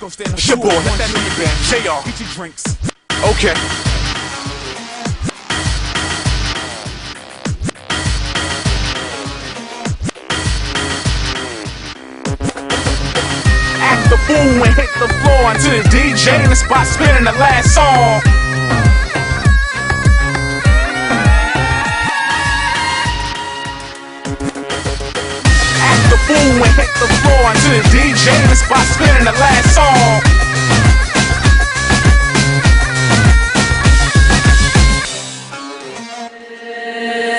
go stand up. Your boy, that nigga bang. JR. Get your drinks. Okay. Act the fool and hit the floor until the DJ in the spot spinning the last song. Fool and hit the floor. Until the DJ the spot spinning the last song.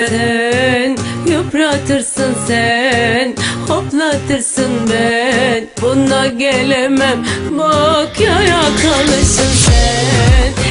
Sen yıpratırsın sen Hoplatırsın ben. Buna gelemem Bak yaya kalırsın sen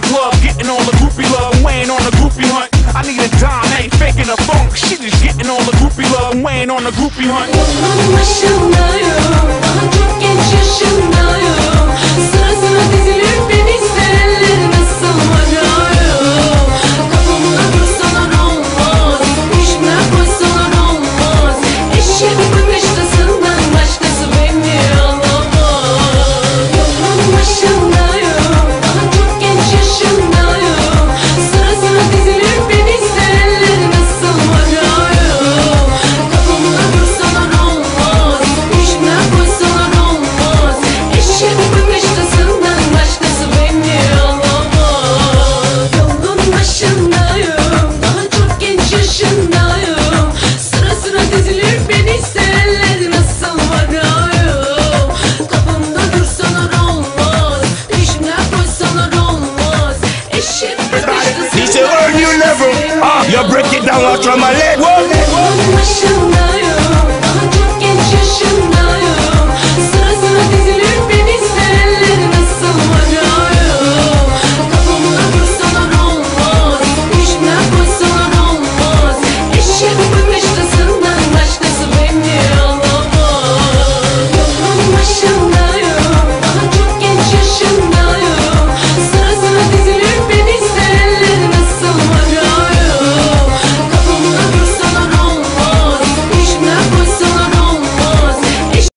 the club, getting all the groupie love, weighing on the groupie hunt. I need a dime, ain't faking a funk. She just getting all the groupie love, weighing on the groupie hunt. my